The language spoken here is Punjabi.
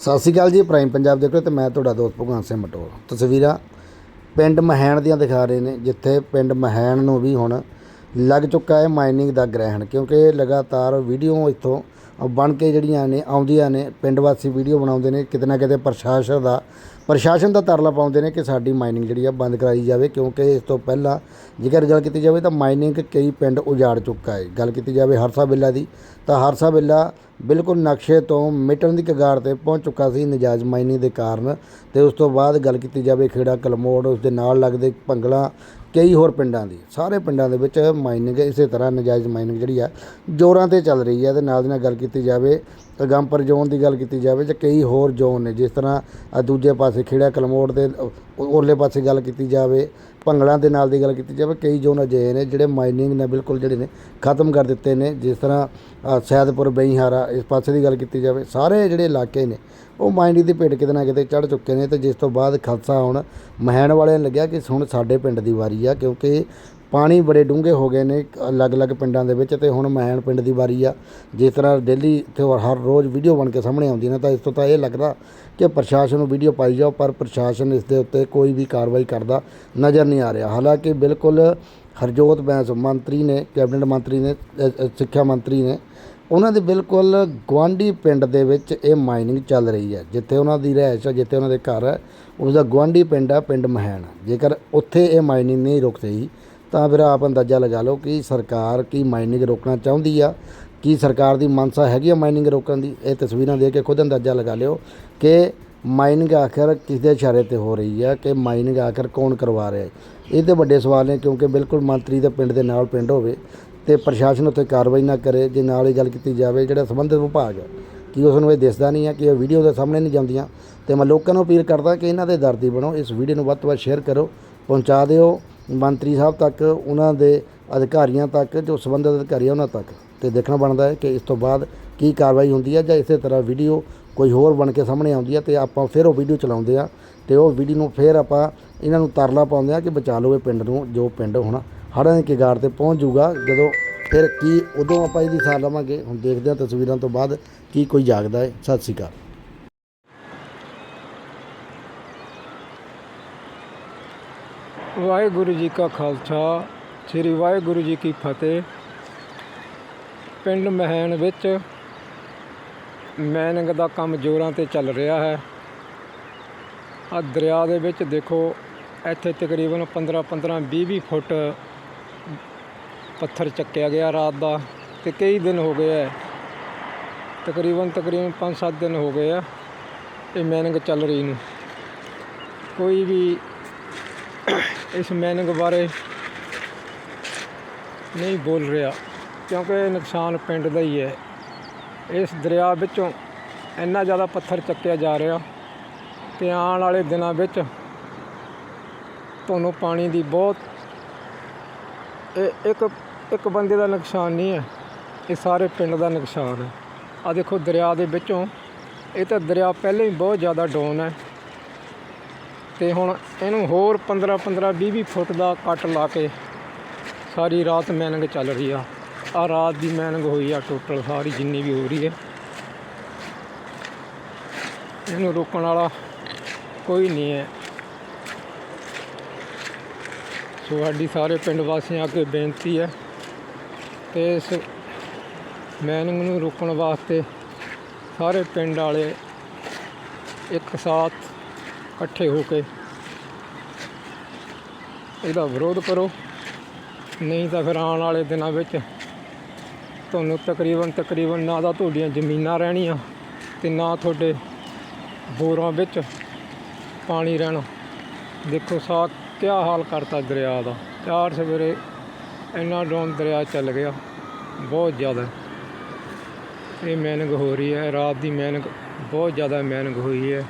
ਸਤਿ ਸ਼੍ਰੀ ਅਕਾਲ ਜੀ, ਪ੍ਰਾਈਮ ਪੰਜਾਬ ਦੇਖ ਰਹੇ ਹੋ ਤੇ ਮੈਂ ਤੁਹਾਡਾ ਦੋਸਤ ਭਗਵਾਨ ਸਿੰਘ ਮਟੋਰ ਤਸਵੀਰਾਂ ਪਿੰਡ ਮਹਿਣ ਦੀਆਂ ਦਿਖਾ ਰਹੇ ਨੇ, ਜਿੱਥੇ ਪਿੰਡ ਮਹਿਣ ਨੂੰ ਵੀ ਹੁਣ ਲੱਗ ਚੁੱਕਾ ਹੈ ਮਾਈਨਿੰਗ ਦਾ ਗ੍ਰਹਿਣ, ਕਿਉਂਕਿ ਲਗਾਤਾਰ ਵੀਡੀਓ ਇੱਥੋਂ ਬਣ ਕੇ ਜਿਹੜੀਆਂ ਨੇ, ਆਉਂਦੀਆਂ ਨੇ, ਪਿੰਡ ਵਾਸੀ ਵੀਡੀਓ ਬਣਾਉਂਦੇ ਨੇ, ਕਿਤੇ ਨਾ ਕਿਤੇ ਪ੍ਰਸ਼ਾਸਨ ਦਾ ਪ੍ਰਸ਼ਾਸਨ ਦਾ ਤਰਲਾ ਪਾਉਂਦੇ ਨੇ ਕਿ ਸਾਡੀ ਮਾਈਨਿੰਗ ਜਿਹੜੀ ਆ ਬੰਦ ਕਰਾਈ ਜਾਵੇ, ਕਿਉਂਕਿ ਇਸ ਤੋਂ ਪਹਿਲਾਂ ਜੇਕਰ ਗੱਲ ਕੀਤੀ ਜਾਵੇ ਤਾਂ ਮਾਈਨਿੰਗ ਕਈ ਪਿੰਡ ਉਜਾੜ ਚੁੱਕਾ ਹੈ। ਗੱਲ ਕੀਤੀ ਜਾਵੇ ਹਰਸਾ ਬਿੱਲਾ ਦੀ, ਤਾਂ ਹਰਸਾ ਬਿੱਲਾ ਬਿਲਕੁਲ ਨਕਸ਼ੇ ਤੋਂ ਮਿਟਣ ਦੀ ਕਗਾਰ ਤੇ ਪਹੁੰਚ ਚੁੱਕਾ ਸੀ ਨਜਾਇਜ਼ ਮਾਈਨਿੰਗ ਦੇ ਕਾਰਨ ਤੇ ਉਸ ਤੋਂ ਬਾਅਦ ਗੱਲ ਕੀਤੀ ਜਾਵੇ ਖੇੜਾ ਕਲਮੋੜ ਉਸ ਦੇ ਨਾਲ ਲੱਗਦੇ ਭੰਗਲਾ ਕਈ ਹੋਰ ਪਿੰਡਾਂ ਦੀ। ਸਾਰੇ ਪਿੰਡਾਂ ਦੇ ਵਿੱਚ ਮਾਈਨਿੰਗ ਇਸੇ ਤਰ੍ਹਾਂ ਨਜਾਇਜ਼ ਮਾਈਨਿੰਗ ਜਿਹੜੀ ਆ, ਜ਼ੋਰਾਂ ਤੇ ਚੱਲ ਰਹੀ ਹੈ ਤੇ ਨਾਲ ਦੀ ਨਾਲ ਗੱਲ ਕੀਤੀ ਜਾਵੇ ਗੰਪਰ ਜ਼ੋਨ ਦੀ ਗੱਲ ਕੀਤੀ ਜਾਵੇ ਜਾਂ ਕਈ ਹੋਰ ਜ਼ੋਨ ਨੇ, ਜਿਸ ਤਰ੍ਹਾਂ ਦੂਜੇ ਪਾਸੇ ਖੇੜਾ ਕਲਮੋੜ ਦੇ ਉਰਲੇ ਪਾਸੇ ਗੱਲ ਕੀਤੀ ਜਾਵੇ ਭੰਗਲਾਂ ਦੇ ਨਾਲ ਦੀ ਗੱਲ ਕੀਤੀ ਜਾਵੇ ਕਈ ਜ਼ੋਨ ਅਜਿਹੇ ਨੇ ਜਿਹੜੇ ਮਾਈਨਿੰਗ ਨੇ ਬਿਲਕੁਲ ਜਿਹੜੇ ਨੇ ਖਤਮ ਕਰ ਦਿੱਤੇ ਨੇ ਜਿਸ ਤਰ੍ਹਾਂ ਅ, ਸੈਦਪੁਰ ਬਈਹਾਰਾ ਇਸ ਪਾਸੇ ਦੀ ਗੱਲ ਕੀਤੀ ਜਾਵੇ ਸਾਰੇ ਜਿਹੜੇ ਇਲਾਕੇ ਨੇ ਉਹ ਮਾਈਨਿੰਗ ਦੀ ਭੇਟ ਕਿਤੇ ਨਾ ਕਿਤੇ ਚੜ ਚੁੱਕੇ ਨੇ ਤੇ ਜਿਸ ਤੋਂ ਬਾਅਦ ਖਾਲਸਾ ਹੁਣ ਮਹਿਣ ਵਾਲਿਆਂ ਨੂੰ ਲੱਗਿਆ ਕਿ ਹੁਣ ਸਾਡੇ ਪਿੰਡ ਦੀ ਵਾਰੀ ਆ ਕਿਉਂਕਿ ਪਾਣੀ ਬੜੇ ਡੂੰਘੇ ਹੋ ਗਏ ਨੇ ਅਲੱਗ-ਅਲੱਗ ਪਿੰਡਾਂ ਦੇ ਵਿੱਚ ਤੇ ਹੁਣ ਮਹਿਣ ਪਿੰਡ ਦੀ ਵਾਰੀ ਆ। ਜਿਸ ਤਰ੍ਹਾਂ ਡੇਲੀ ਤੇ ਹਰ ਰੋਜ਼ ਵੀਡੀਓ ਬਣ ਕੇ ਸਾਹਮਣੇ ਆਉਂਦੀ ਨੇ, ਤਾਂ ਇਸ ਤੋਂ ਤਾਂ ਇਹ ਲੱਗਦਾ ਕਿ ਪ੍ਰਸ਼ਾਸਨ ਨੂੰ ਵੀਡੀਓ ਪਾਈ ਜਾਓ, ਪਰ ਪ੍ਰਸ਼ਾਸਨ ਇਸ ਦੇ ਉੱਤੇ ਕੋਈ ਵੀ ਕਾਰਵਾਈ ਕਰਦਾ ਨਜ਼ਰ ਨਹੀਂ ਆ ਰਿਹਾ। ਹਾਲਾਂਕਿ ਬਿਲਕੁਲ ਹਰਜੋਤ ਬੈਂਸ ਮੰਤਰੀ ਨੇ, ਕੈਬਨਿਟ ਮੰਤਰੀ ਨੇ ਸਿੱਖਿਆ ਮੰਤਰੀ ਨੇ, ਉਹਨਾਂ ਦੇ ਬਿਲਕੁਲ ਗਵਾਂਢੀ ਪਿੰਡ ਦੇ ਵਿੱਚ ਇਹ ਮਾਈਨਿੰਗ ਚੱਲ ਰਹੀ ਹੈ। ਜਿੱਥੇ ਉਹਨਾਂ ਦੀ ਰਿਹਾਇਸ਼ ਹੈ ਜਿੱਥੇ ਉਹਨਾਂ ਦੇ ਘਰ ਹੈ ਉਸ ਦਾ ਗਵਾਂਢੀ ਪਿੰਡ ਆ, ਪਿੰਡ ਮਹਿਣ। ਜੇਕਰ ਉੱਥੇ ਇਹ ਮਾਈਨਿੰਗ ਨਹੀਂ ਰੁਕ ਰਹੀ ਤਾਂ ਫਿਰ ਆਪ ਅੰਦਾਜ਼ਾ ਲਗਾ ਲਓ ਕਿ ਸਰਕਾਰ ਕੀ ਮਾਈਨਿੰਗ ਰੋਕਣਾ ਚਾਹੁੰਦੀ ਆ, ਕੀ ਸਰਕਾਰ ਦੀ ਮਨਸਾ ਹੈਗੀ ਆ ਮਾਈਨਿੰਗ ਰੋਕਣ ਦੀ? ਇਹ ਤਸਵੀਰਾਂ ਦੇਖ ਕੇ ਖੁਦ ਅੰਦਾਜ਼ਾ ਲਗਾ ਲਿਓ ਕਿ ਮਾਈਨਿੰਗ ਆਖਰ ਕਿਸ ਦੇ ਇਸ਼ਾਰੇ ਤੇ ਹੋ ਰਹੀ ਹੈ ਕਿ ਮਾਈਨਿੰਗ ਆਖਰ ਕੌਣ ਕਰਵਾ ਰਿਹਾ ਹੈ? ਇਹ ਤੇ ਵੱਡੇ ਸਵਾਲ ਨੇ ਕਿਉਂਕਿ ਬਿਲਕੁਲ ਮੰਤਰੀ ਦੇ ਪਿੰਡ ਦੇ ਨਾਲ ਪਿੰਡ ਹੋਵੇ ਤੇ ਪ੍ਰਸ਼ਾਸਨ ਉੱਤੇ ਕਾਰਵਾਈ ਨਾ ਕਰੇ, ਜੇ ਨਾਲ ਹੀ ਗੱਲ ਕੀਤੀ ਜਾਵੇ, ਜਿਹੜਾ ਸੰਬੰਧਿਤ ਵਿਭਾਗ ਹੈ ਕਿ ਉਸ ਨੂੰ ਇਹ ਦਿਸਦਾ ਨਹੀਂ ਹੈ ਕਿ ਇਹ ਵੀਡੀਓ ਦੇ ਸਾਹਮਣੇ ਨਹੀਂ ਜਾਂਦੀਆਂ। ਤੇ ਮੈਂ ਲੋਕਾਂ ਨੂੰ ਅਪੀਲ ਕਰਦਾ ਕਿ ਇਹਨਾਂ ਦੇ ਦਰਦੀ ਬਣੋ। ਇਸ ਵੀਡੀਓ ਨੂੰ ਵੱਧ ਤੋਂ ਵੱਧ ਸ਼ੇਅਰ ਕਰੋ, ਪਹੁੰਚਾ ਦਿਓ। ਮੰਤਰੀ ਸਾਹਿਬ ਤੱਕ, ਉਹਨਾਂ ਦੇ ਅਧਿਕਾਰੀਆਂ ਤੱਕ, ਜੋ ਸੰਬੰਧਿਤ ਅਧਿਕਾਰੀ ਉਹਨਾਂ ਤੱਕ। ਤੇ ਦੇਖਣਾ ਬਣਦਾ ਹੈ ਕਿ ਇਸ ਤੋਂ ਬਾਅਦ ਕੀ ਕਾਰਵਾਈ ਹੁੰਦੀ ਹੈ ਜਾਂ ਇਸੇ ਤਰ੍ਹਾਂ ਵੀਡੀਓ ਕੋਈ ਹੋਰ ਬਣ ਕੇ ਸਾਹਮਣੇ ਆਉਂਦੀ ਹੈ ਤੇ ਆਪਾਂ ਫਿਰ ਉਹ ਵੀਡੀਓ ਚਲਾਉਂਦੇ ਆ ਤੇ ਉਹ ਵੀਡੀਓ ਨੂੰ ਫਿਰ ਆਪਾਂ ਇਹਨਾਂ ਨੂੰ ਤਰਲਾ ਪਾਉਂਦੇ ਆ ਕਿ ਬਚਾ ਲਓ ਇਹ ਪਿੰਡ ਨੂੰ, ਜੋ ਪਿੰਡ ਹੁਣ ਹੜ੍ਹਾਂ ਦੀ ਕਿਗਾਰ ਤੇ ਪਹੁੰਚ ਜਾਊਗਾ, ਜਦੋਂ ਫਿਰ ਕੀ, ਉਦੋਂ ਆਪਾਂ ਇਹਦੀ ਸਾਰ ਲਵਾਂਗੇ। ਹੁਣ ਦੇਖਦੇ ਹਾਂ ਤਸਵੀਰਾਂ ਤੋਂ ਬਾਅਦ ਕੀ ਕੋਈ ਜਾਗਦਾ ਹੈ। ਸਤਿ ਸ਼੍ਰੀ ਅਕਾਲ। ਵਾਹਿਗੁਰੂ ਜੀ ਕਾ ਖਾਲਸਾ, ਸ੍ਰੀ ਵਾਹਿਗੁਰੂ ਜੀ ਕੀ ਫਤਿਹ। ਪਿੰਡ ਮਹਿਣ ਵਿੱਚ ਮੈਨਿੰਗ ਦਾ ਕੰਮ ਜ਼ੋਰਾਂ ਤੇ ਚੱਲ ਰਿਹਾ ਹੈ। ਆ ਦਰਿਆ ਦੇ ਵਿੱਚ ਦੇਖੋ, ਇੱਥੇ ਤਕਰੀਬਨ 15 15 20 20 ਫੁੱਟ ਪੱਥਰ ਚੱਕਿਆ ਗਿਆ ਰਾਤ ਦਾ ਤੇ ਕਈ ਦਿਨ ਹੋ ਗਏ ਹੈ। ਤਕਰੀਬਨ ਤਕਰੀਬਨ 5-7 ਦਿਨ ਹੋ ਗਏ ਆ ਇਹ ਮੈਨਿੰਗ ਚੱਲ ਰਹੀ ਨੂੰ। ਕੋਈ ਵੀ ਇਸ ਮੈਨਿੰਗ ਬਾਰੇ ਨਹੀਂ ਬੋਲ ਰਿਹਾ, ਕਿਉਂਕਿ ਇਹ ਨੁਕਸਾਨ ਪਿੰਡ ਦਾ ਹੀ ਹੈ। ਇਸ ਦਰਿਆ ਵਿੱਚੋਂ ਇੰਨਾ ਜ਼ਿਆਦਾ ਪੱਥਰ ਚੱਕਿਆ ਜਾ ਰਿਹਾ, ਤੇ ਆਉਣ ਵਾਲੇ ਦਿਨਾਂ ਵਿੱਚ ਤੁਹਾਨੂੰ ਪਾਣੀ ਦੀ ਬਹੁਤ, ਇਹ ਇੱਕ ਇੱਕ ਬੰਦੇ ਦਾ ਨੁਕਸਾਨ ਨਹੀਂ ਹੈ, ਇਹ ਸਾਰੇ ਪਿੰਡ ਦਾ ਨੁਕਸਾਨ ਹੈ। ਆ ਦੇਖੋ, ਦਰਿਆ ਦੇ ਵਿੱਚੋਂ, ਇਹ ਤਾਂ ਦਰਿਆ ਪਹਿਲਾਂ ਹੀ ਬਹੁਤ ਜ਼ਿਆਦਾ ਡਾਊਨ ਹੈ। ਤੇ ਹੁਣ ਇਹਨੂੰ ਹੋਰ 15 15 20 20 ਫੁੱਟ ਦਾ ਕੱਟ ਲਾ ਕੇ ਸਾਰੀ ਰਾਤ ਮੈਨਿੰਗ ਚੱਲ ਰਹੀ ਆ। ਆ ਰਾਤ ਦੀ ਮੈਨਿੰਗ ਹੋਈ ਆ ਟੋਟਲ, ਸਾਰੀ ਜਿੰਨੀ ਵੀ ਹੋ ਰਹੀ ਹੈ। ਇਹਨੂੰ ਰੋਕਣ ਵਾਲਾ ਕੋਈ ਨਹੀਂ ਹੈ। ਸੋ ਸਾਡੀ ਸਾਰੇ ਪਿੰਡ ਵਾਸੀਆਂ ਅੱਗੇ ਬੇਨਤੀ ਹੈ ਤੇ ਇਸ ਮੈਨਿੰਗ ਨੂੰ ਰੋਕਣ ਵਾਸਤੇ ਸਾਰੇ ਪਿੰਡ ਵਾਲੇ ਇੱਕ ਸਾਥ ਇਕੱਠੇ ਹੋ ਕੇ ਇਹਦਾ ਵਿਰੋਧ ਕਰੋ। ਨਹੀਂ ਤਾਂ ਫਿਰ ਆਉਣ ਵਾਲੇ ਦਿਨਾਂ ਵਿੱਚ ਤੁਹਾਨੂੰ ਤਕਰੀਬਨ ਤਕਰੀਬਨ ਨਾ ਤਾਂ ਤੁਹਾਡੀਆਂ ਜ਼ਮੀਨਾਂ ਰਹਿਣੀਆਂ ਤੇ ਨਾ ਤੁਹਾਡੇ ਬੋਰਾਂ ਵਿੱਚ ਪਾਣੀ ਰਹਿਣਾ। ਦੇਖੋ ਸਾ ਕਿਆ ਹਾਲ ਕਰਤਾ ਦਰਿਆ ਦਾ। ਚਾਰ ਸਵੇਰੇ ਇੰਨਾ ਡਾਊਨ ਦਰਿਆ ਚੱਲ ਗਿਆ, ਬਹੁਤ ਜ਼ਿਆਦਾ। ਇਹ ਮੈਨਿੰਗ ਹੋ ਰਹੀ ਹੈ, ਰਾਤ ਦੀ ਮੈਨਿੰਗ ਬਹੁਤ ਜ਼ਿਆਦਾ ਮੈਨਿੰਗ ਹੋਈ ਹੈ।